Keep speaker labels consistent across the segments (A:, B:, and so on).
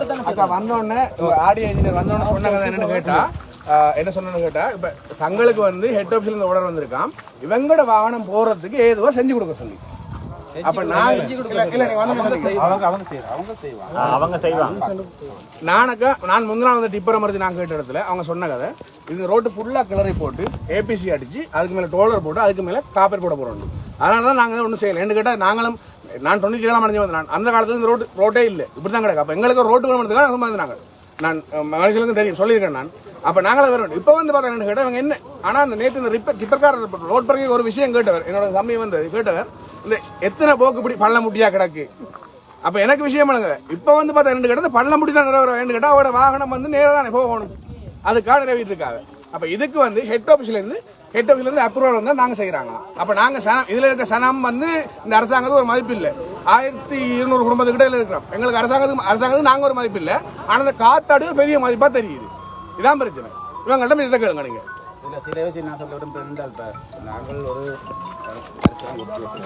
A: அக்கா வந்தோடனே audio engineer வந்தோடனே சொன்ன கதை என்னன்னு கேட்டா என்ன சொன்னு கேட்டா இப்ப தங்களுக்கு வந்து ஹெட் ஆஃபீஸ்ல இருந்து ஆர்டர் வந்திருக்கான் இவங்களோட வாகனம் போறதுக்கு ஏதுவோ செஞ்சு கொடுக்க சொல்லி. அப்ப நான் நீங்க.
B: அவங்க செய்வாங்க.
A: நானக்கா நான் முந்தின வந்து டிப்பரை மறுத்து நான் கேட்ட இடத்துல அவங்க சொன்ன கதை இது ரோட்டு ஃபுல்லாக கிளறி போட்டு ஏபிசி அடிச்சு அதுக்கு மேலே டோலர் போட்டு அதுக்கு மேலே காப்பர் போட போகிறோம் அதனால தான் நாங்கள் ஒன்றும் செய்யலை. என்ன கேட்டால் நாங்களும் நான் தொண்ணூற்றி ஏழாம் அடைஞ்சு வந்தேன் அந்த காலத்துல இந்த ரோட்டு ரோட்டே இல்லை. இப்படி தான் கிடக்கு. அப்போ எங்களுக்கு ஒரு ரோட்டு வேணுறதுக்காக ரொம்ப இருந்தாங்க. நான் மனுஷனுக்கும் தெரியும் சொல்லியிருக்கேன் நான். அப்போ நாங்களே வர வேண்டும் இப்போ வந்து பார்த்தா கேட்டால் இவங்க என்ன? ஆனால் அந்த நேற்று இந்த ரிப்பர் டிப்பர்காரர் ரோட் பிறகு ஒரு விஷயம் கேட்டவர். என்னோட தம்பி வந்து கேட்டவர். இந்த எத்தனை போக்கு இப்படி பள்ள முட்டியாக கிடக்கு? அப்போ எனக்கு விஷயம் பண்ணுங்க இப்போ வந்து பார்த்தா ரெண்டு கிட்ட பள்ள முடி தான் நிறைவேற வேண்டும் கேட்டால் அவரோட வாகனம் வந்து நேராக தானே போகணும். அதுக்காக நிறைவேற்றி இருக்காங்க அப்போ இதுக்கு வந்து ஹெட் ஆஃபீஸ்லேருந்து இருந்து ஹெட் ஆஃபீஸ்ல இருந்து அப்ரூவல் வந்து நாங்க செய்யறாங்க. அப்ப நாங்க சனம் இதுல இருக்க சனம் வந்து இந்த அரசாங்கத்துக்கு ஒரு மதிப்பு இல்லை ஆயிரத்தி இருநூறு குடும்பத்துக்கிட்ட இதுல இருக்கிறோம். எங்களுக்கு அரசாங்கத்துக்கு அரசாங்கத்துக்கு நாங்க ஒரு மதிப்பு இல்லை ஆனா அந்த காத்தாடு பெரிய மதிப்பா தெரியுது. இதான் பிரச்சனை. இவங்கள்ட்ட இதை கேளுங்க நீங்க.
C: சில சில விஷயம் நான் சொல்ல விரும்புகிறேன் இப்போ. நாங்கள் ஒரு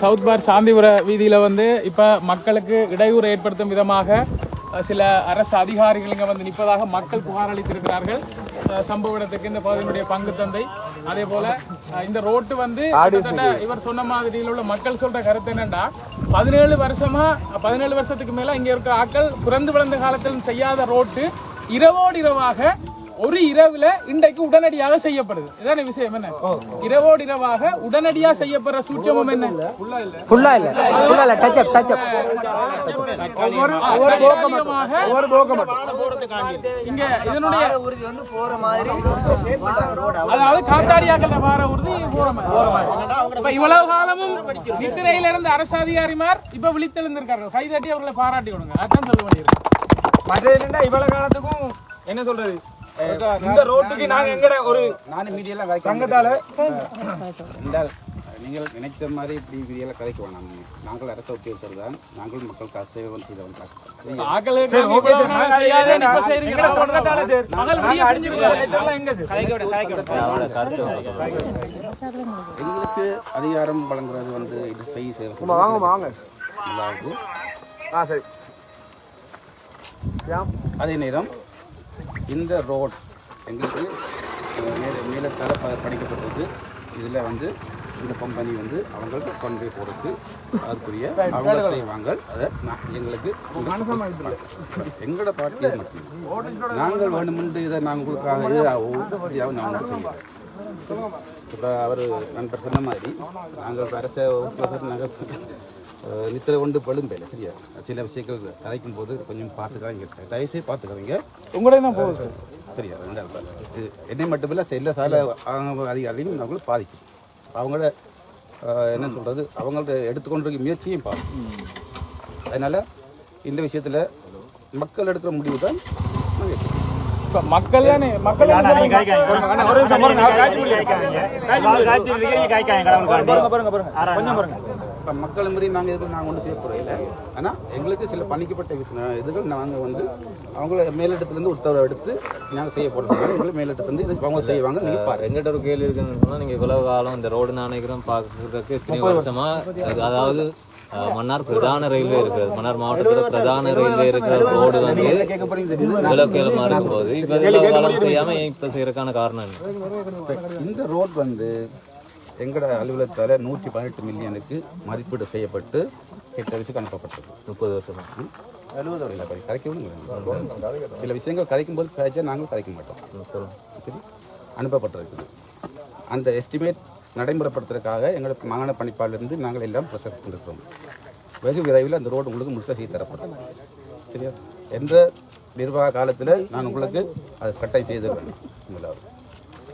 D: சவுத் பார் சாந்திபுர வீதியில் வந்து இப்போ மக்களுக்கு இடையூறு ஏற்படுத்தும் விதமாக சில அரசு அதிகாரிகள் இங்கே வந்து நிற்பதாக மக்கள் புகார் அளித்திருக்கிறார்கள். சம்பவ இடத்துக்கு இந்த பகுதியினுடைய பங்கு தந்தை அதே போல இந்த ரோட்டு வந்து கிட்டத்தட்ட இவர் சொன்ன மாதிரியில் உள்ள மக்கள் சொல்ற கருத்து என்னன்னா பதினேழு வருஷமா பதினேழு வருஷத்துக்கு மேல இங்க இருக்கிற ஆட்கள் பிறந்து வளர்ந்த காலத்தில் செய்யாத ரோட்டு இரவோடு இரவாக ஒரு இரவுல இன்றைக்கு உடனடியாக செய்யப்படுது. இதான விஷயம் என்ன? இரவோடு இரவாக உடனடியாக செய்யப்படுற சூட்சமம் என்ன?
B: ஃபுல்லா இல்ல. ஃபுல்லா இல்ல. டச் அப் டச் அப்
D: தற்காலிகமாக
A: ஒரு போக்கம் மட்டும்.
D: இங்க இதனுடைய
E: உறுதி வந்து போற மாதிரி
D: அதாவது காத்தாடியாக்கள் வார உறுதி போற மாதிரி. இப்ப இவ்வளவு காலமும் நித்திரையில இருந்த அரசு அதிகாரிமார் இப்ப விழித்தெழுந்திருக்கார்கள் கை தட்டி அவர்களை பாராட்டி கொடுங்க. அதான் சொல்ல வேண்டியிருக்கு
F: இவ்வளவு காலத்துக்கும் என்ன சொல்றது? இந்த ரோட்டுக்கு நாங்க எங்கட ஒரு
C: நானும் மீடியெல்லாம்
F: சங்கத்தால?
C: நீங்கள் நினைத்த மாதிரி இப்படி மீடியெல்லாம் கதைக்க வேணாம். நாங்கள் அரச உத்தியோகத்தர் தான் நாங்கள் மக்கள் காசு சேவை செய்தவன்? எங்களுக்கு அதிகாரம் வழங்குறது வந்து இது செய்ய சேவை
A: வாங்க வாங்க. ஆ சரி.
C: அதே நேரம் இந்த ரோட் எங்களுக்கு மேல- மேலத்தால ப படிக்கப்பட்டது இதில் வந்து இந்த கம்பெனி வந்து அவங்களுக்கு கொண்டு போய் போடுறது அதுக்குரிய அவங்க செய்வாங்க. அதை நான் எங்களுக்கு எங்களோட பார்ட்டி மட்டும். நாங்கள் வேணுமென்று இதை நாங்கள் உங்களுக்காக இது நாங்கள் செய்வோம் இப்போ அவர் நண்பர் சொன்ன மாதிரி நாங்கள் அரச நாங்கள் நித்திரை கொண்டு பழும்பேல சரியா? சில விஷயங்கள் கதைக்கும் போது கொஞ்சம் பார்த்துக்கிறாங்க தயவுசெய்து பார்த்துக்கிறீங்க
D: உங்களே தான் போகுது? சார்.
C: சரியா ரெண்டாவது பாரு. இது என்னை மட்டுமில்ல எல்லா சால அவங்க அதிகாரியும் அவங்களும் பாதிக்கும். அவங்களோட அஹ், என்ன சொல்றது? அவங்கள்ட்ட எடுத்துக்கொண்டிருக்க முயற்சியும் பார்க்கும். அதனால இந்த விஷயத்துல மக்கள் எடுக்கிற முடிவு தான்
D: மக்கள் தானே? மக்கள்
B: ஒரு நிமிஷம் பாருங்க, அவர் காய்ச்சி காய்க்காதீங்க. அவர் காய்ச்சி இருக்கிறீங்க, காய்க்காதீங்க, கடவுளுக்காண்டி.
F: பாருங்க பாருங்க கொஞ்சம் பாருங்க.
C: இப்போ மக்கள் மாதிரி நாங்கள் எதுவும் நாங்கள் ஒன்றும் செய்ய போகிறோம் இல்லை ஆனால் எங்களுக்கு சில பணிக்கப்பட்ட விஷயம் இதுகள் நாங்கள் வந்து அவங்கள மேலிடத்துலேருந்து உத்தரவு எடுத்து நாங்கள் செய்ய போகிறோம் எங்களை மேலிடத்துலேருந்து இது அவங்க செய்வாங்க. நீங்கள் பாருங்க.
G: எங்கிட்ட ஒரு கேள்வி இருக்குன்னு சொன்னா நீங்க இவ்வளவு காலம் இந்த ரோடு நாணயக்கிறோம் பார்க்கறதுக்கு இத்தனை வருஷமா அது- அதாவது மன்னார் பிரதான ரயில்வே இருக்கிறது மன்னார் மாவட்டத்துல பிரதான ரயில்வே இருக்கிற ரோடு வந்து இவ்வளவு கேளமா இருக்கும் போது இப்ப இவ்வளவு காலம் செய்யாம ஏன் இப்ப செய்யறதுக்கான காரணம்
C: இந்த ரோட் வந்து எங்களோட அலுவலகத்தால் நூற்றி பதினெட்டு மில்லியனுக்கு மதிப்பீடு செய்யப்பட்டு எட்டு வயசுக்கு அனுப்பப்பட்டது.
G: முப்பது வருஷம்
C: இல்லை அப்படி சில விஷயங்கள் கரைக்கும் போது கரைச்சா நாங்கள் கரைக்க மாட்டோம். சரி. அனுப்பப்பட்டிருக்குது. அந்த எஸ்டிமேட் நடைமுறைப்படுத்துறதுக்காக எங்களோட மாகாண பணிப்பாளிலிருந்து நாங்கள் எல்லாம் ப்ரெஷர் கொண்டிருக்கிறோம் வெகு விரைவில் அந்த ரோடு உங்களுக்கு முழுசாக செய்து தரப்படும். சரியா? எந்த நிர்வாக காலத்தில் நான் உங்களுக்கு அதை கட்டாயம் செய்து தருவேன்.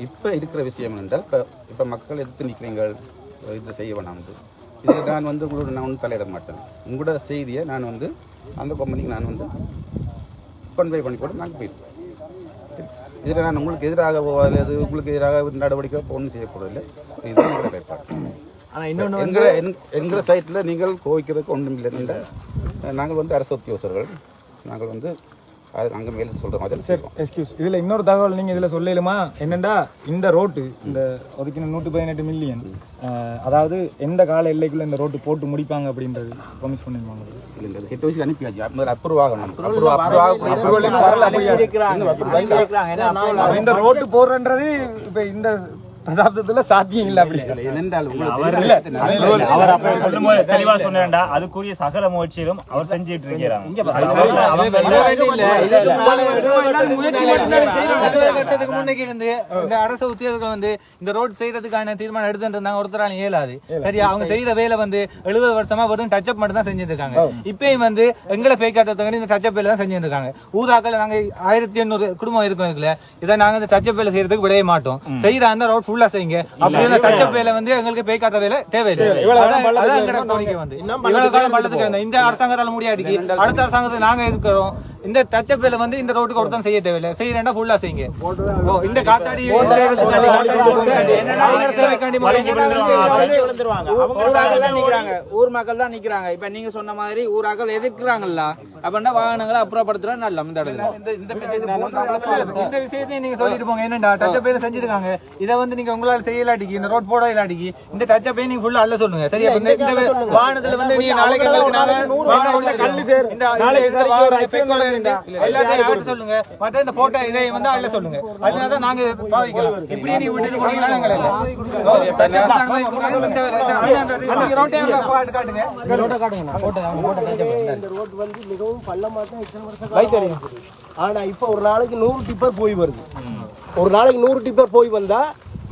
C: இப்போ இருக்கிற விஷயம் என்றால் இப்போ இப்போ மக்கள் எதிர்த்து நிற்கிறீங்கள் இது செய்ய வேணாம் வந்து இது நான் வந்து உங்களோட நான் ஒன்றும் தலையிட மாட்டேன். உங்களோட செய்தியை நான் வந்து அந்த கம்பெனிக்கு நான் வந்து கன்வே பண்ணி கூட நாங்கள் போயிருக்கோம் இதில் நான் உங்களுக்கு எதிராக அல்லது உங்களுக்கு எதிராக நடவடிக்கை ஒன்றும் செய்யக்கூடாது இதுதான் எங்களோட ஏற்பாடு
E: ஆனா இன்னொன்னு
C: எங்களை எங்- எங்களோட சைட்டில் நீங்கள் கோவிக்கிறதுக்கு ஒன்றும் இல்லை. நாங்கள் வந்து அரசு உத்தியோகஸ்தர்கள் நாங்கள் வந்து அது அங்கே மேலே சொல்கிற மாதிரி
F: சரி எக்ஸ்கியூஸ் இதுல இன்னொரு தகவல் நீங்க இதுல சொல்லலுமா? என்னண்டா இந்த ரோட்டு இந்த ஒதுக்கின நூற்றி பதினெட்டு மில்லியன் அதாவது எந்த கால எல்லைக்குள்ள இந்த ரோட்டு போட்டு முடிப்பாங்க அப்படின்றது ப்ராமிஸ் பண்ணிருவாங்க
C: இல்லை இல்லை ஹெட் வச்சு அனுப்பியாச்சு. முதல்ல அப்ரூவ் ஆகணும். அப்ரூவ் அப்ரூவ்
F: அப்ப இந்த ரோட்டு போடுறன்றது இப்ப இந்த தசாப்தத்துல சாத்தியம் இல்லை அப்படி
C: என்னென்றால்
B: அவர் அப்ப சொல்லும்போது தெளிவா சொன்னேன்டா அதுக்குரிய சகல முயற்சியிலும் அவர் செஞ்சுட்டு இருக்கிறாங்க
E: முன்னுக்கு இருந்து இந்த அரசு உத்தியோகர்கள் வந்து இந்த ரோட் செய்யறதுக்கான தீர்மானம் எடுத்துட்டு இருந்தாங்க ஒருத்தரால இயலாது சரியா அவங்க செய்யற வேலை வந்து எழுபது வருஷமா வெறும் டச்சப் மட்டும் தான் செஞ்சுட்டு இருக்காங்க இப்பயும் வந்து எங்களை பேய் காட்டுறதுக்கு இந்த டச்சப் வேலை தான் செஞ்சுட்டு இருக்காங்க ஊராக்கள் நாங்க ஆயிரத்தி எண்ணூறு குடும்பம் இருக்கும் இருக்குல்ல இதை நாங்க இந்த டச்சப் வேலை செய்யறதுக்கு விடவே மாட்டோம் செய்யற அந்த ரோட் ஃபுல்லா செய்யுங்க. அப்படி இந்த டச்சப் வேலை வந்து எங்களுக்கு பேய் காட்டுற வேலை தேவையில்லை. அதான் அதான் எங்களோட கோரிக்கை வந்து. இவ்வளவு காலம் பள்ளத்துக்கு. இந்த அரசாங்கத்தால முடியாடிக்கு அடுத்த அரசாங்கத்தை நாங்க இருக்கிறோம் இந்த டச்சப் வேலை வந்து இந்த ரோட்டுக்கு ஒருத்தன் செய்ய தேவையில்லை செய்யறேன்டா ஃபுல்லா செய்யுங்க ஓ, இந்த காத்தாடி
H: ஊர் மக்கள் தான் நிக்கிறாங்க இப்ப நீங்க சொன்ன மாதிரி ஊராக்கள் எதிர்க்கிறாங்கல்ல அப்படின்னா வாகனங்களை அப்புறப்படுத்துறது நல்ல இந்த இடத்துல
E: இந்த விஷயத்தையும் நீங்க சொல்லிட்டு போங்க என்னடா டச்சப் வேலை செஞ்சிருக்காங்க இதை வந்து நீங்க உங்களால செய்யலாட்டிக்கு இந்த ரோட் போட இல்லாட்டிக்கு இந்த டச்சப் நீங்க ஃபுல்லா அல்ல சொல்லுங்க சரியா இந்த- வாகனத்துல வந்து நீங்க நாளைக்கு நாளைக்கு இந்த எல்லாத்தையும் சொல்லுங்க? மற்ற இந்த போட்டோ இதை வந்து சொல்லுங்க. அதனால தான் நாங்க பாவிக்கலாம் நீ விட்டுட்டு போனீங்கன்னா.
I: ஆனா இப்ப ஒரு நாளைக்கு நூறு டிப்பர் போய் வருது. ஒரு நாளைக்கு நூறு டிப்பர் போய் வந்தா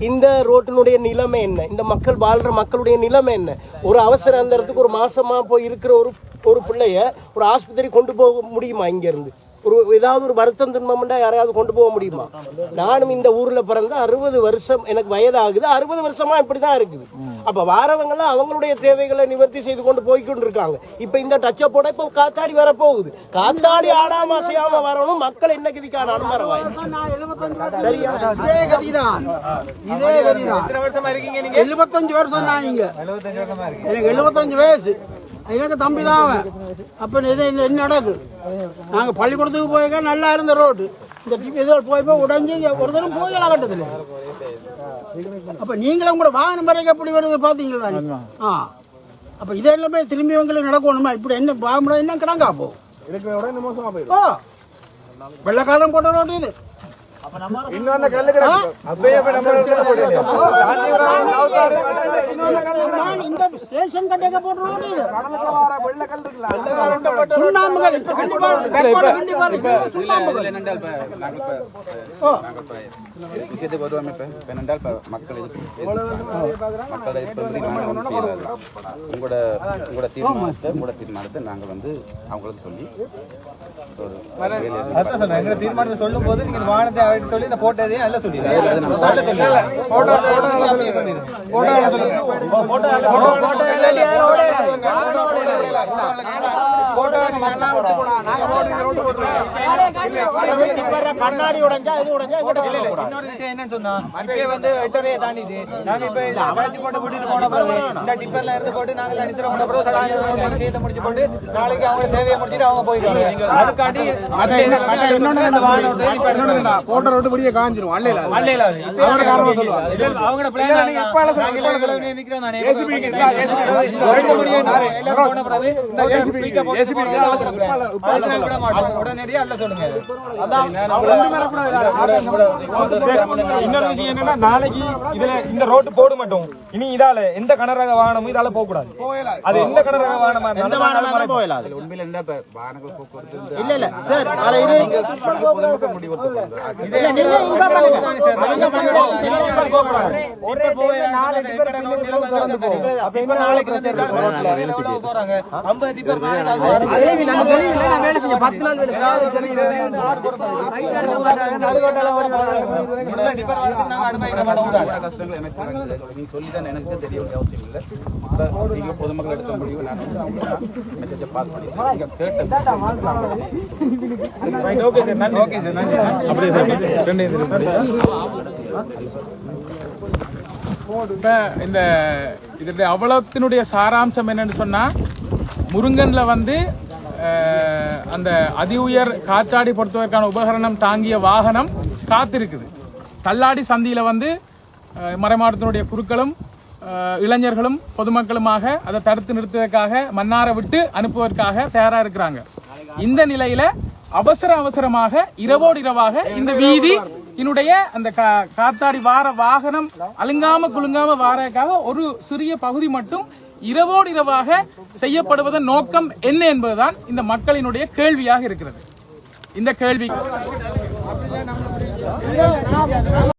I: இந்த ரோட்டினுடைய நிலைமை என்ன? இந்த மக்கள் வாழ்கிற மக்களுடைய நிலைமை என்ன? ஒரு அவசர அந்தரத்துக்கு ஒரு மாசமா போய் இருக்கிற ஒரு ஒரு பிள்ளைய ஒரு ஆஸ்பத்திரி கொண்டு போக முடியுமா இங்கேருந்து? ஒரு ஏதாவது ஒரு வருத்தம் துன்பம்ண்டா யாரையாவது கொண்டு போக முடியுமா? நானும் இந்த ஊர்ல பிறந்த அறுபது வருஷம் எனக்கு வயதாகுது. அறுபது வருஷமா இப்படிதான் இருக்குது. அப்ப வாரவங்கெல்லாம் அவங்களுடைய தேவைகளை நிவர்த்தி செய்து கொண்டு போய்க்கொண்டு இருக்காங்க இப்ப இந்த டச்சப்போட இப்ப காத்தாடி வர போகுது காத்தாடி ஆடாம அசையாம வரணும். மக்கள் என்ன கதிக்கான
E: நீங்க?
J: எழுபத்தஞ்சு வருஷம் நான் இங்க.
E: எழுபத்தஞ்சு வருஷமா இருக்கு.
J: எனக்கு எழுபத்தஞ்சு வயசு. எனக்கு தம்பி தான் அவன். அப்போ இது என்ன நடக்குது நாங்கள் பள்ளிக்கூடத்துக்கு போயிருக்க நல்லா இருந்த ரோடு இந்த டிவி இதில் போய் போய் உடஞ்சி ஒரு தரம் போகலாம் கட்டத்தில். அப்போ நீங்களும் கூட வாகனம் வரைக்கும் எப்படி வருது பார்த்தீங்களா? ஆ. அப்போ இதே எல்லாமே திரும்பி உங்களுக்கு நடக்கணுமா? இப்படி என்ன வாங்க என்ன கிடங்கா போ வெள்ளக்காலம் போட்ட ரோடு இது. இந்த ஸ்டேஷன் கட்டக்க இது சுண்ணாம்புகள் இப்ப
C: நாங்கள் நாங்கள் விஷயத்துக்கு இப்போ இப்போ என்னென்றால் இப்போ மக்கள் மக்களை எதிர்ப்பு நாங்கள் ஒன்றும் செய்யறது உங்களோட உங்களோட தீர்மானத்தை உங்களோட தீர்மானத்தை நாங்கள் வந்து அவங்களுக்கு சொல்லி ஒரு
E: தீர்மானத்தை சொல்லும் போது நீங்க இந்த அவர்கிட்ட சொல்லி இந்த போட்டோதையும் நல்ல சொல்லிடுங்க நல்ல சொல்லிடுங்க போட்டோ போட்டோ அல்ல, போட்டோ போட்டோ ஓடையாது.
J: கண்ணாடி உடைஞ்சா இது உடைஞ்சா
E: இன்னொரு விஷயம் என்னன்னு சொன்னா இப்பயே வந்து எட்டரையை தாண்டிட்டு நாங்க இப்ப இதை கழிச்சு போட்டு கூட்டிட்டு போன பிறகு இந்த டிப்பர்ல இருந்து போட்டு நாங்க நிறுத்திட போன பிறகு சடான விஷயத்தை முடிச்சு போட்டு நாளைக்கு அவங்க தேவையை முடிச்சுட்டு அவங்க போயிடுவாங்க அதுக்காண்டி இன்னொன்னு இந்த.
A: போட்ட ரோட்டு படியே காஞ்சிரும் அல்லையில
E: அல்லையில.
A: அவரோட காரணம் சொல்லுவா.
E: இல்ல, இல்ல, அவங்களோட plan
A: இல்ல,
E: தான்.
A: நீங்க எப்ப எல்லாம் சொல்லுங்க,
E: எல்லாம் இவ்வளவு நிக்கிறோம் நானே.
A: க்கு இருக்கா? க்கு
E: ரெண்டு மணியே நானே. எல்லாரும் போன பிறகு இந்த போன
A: இருக்கா? இப்ப எல்லாம் இப்ப
E: அதுக்கு நான் விட மாட்டோம். உடனடியா அல்ல சொல்லுங்க
F: இன்னொரு விஷயம் என்னன்னா நாளைக்கு இதுல இந்த ரோட்டு போட மாட்டோம் இனி இதால எந்த கனரக வாகனமும் இதால போக கூடாது அது எந்த கனரக வாகனமா இருந்தாலும்
J: போயிடலாம்
C: உண்மையில் என்ன இப்போ வாகனங்கள் போக்குவரத்து
J: இல்ல இல்ல சார் அதை இது
C: பொதுமக்கள் முடிவெடுத்து போகிறது
J: இல்ல, நீங்க இங்க பாருங்க. அங்க வந்து
E: இப்ப போய் நாளை டிப்பர் நோட் எல்லாம் வந்து போகும். அப்ப இப்ப நாளைக்கு வந்து இந்த ரோட்ல எவ்வளவு போறாங்க. 50 டிப்பர்
J: அதே வி- நம்ம வெளியில நான் வேலை செஞ்சேன். பத்து நாள் வேலை செஞ்சேன்.
C: உங்களோட கஷ்டங்கள் எனக்கு தெரிய வேண்டிய அவசியம் இல்லை. நீங்க பொதுமக்கள் எடுத்த முடிவு நான் வந்து அவங்களுக்கு மெசேஜை pass
E: okay sir okay sir நன்றி.
D: இப்போ இந்த இதனுடைய அவலத்தினுடைய சாராம்சம் என்னன்னு சொன்னா முருங்கன்ல வந்து அந்த அதி உயர் காற்றாடி பொறுத்தவதற்கான உபகரணம் தாங்கிய வாகனம் காத்திருக்குது. தள்ளாடி சந்தியில வந்து அஹ், மறைமாவட்டத்தினுடைய குருக்களும் இளைஞர்களும் பொதுமக்களுமாக அதை தடுத்து நிறுத்துவதற்காக மன்னாரை விட்டு அனுப்புவதற்காக தயாரா இருக்கிறாங்க. இந்த நிலையில அவசர அவசரமாக இரவோடு இரவாக இந்த வீதி என்னுடைய அந்த கா- காத்தாடி வார வாகனம் அலுங்காம குலுங்காம வாரக்காக ஒரு சிறிய பகுதி மட்டும் இரவோடு இரவாக செய்யப்படுவதன் நோக்கம் என்ன என்பதுதான் இந்த மக்களினுடைய கேள்வியாக இருக்கிறது. இந்த கேள்வி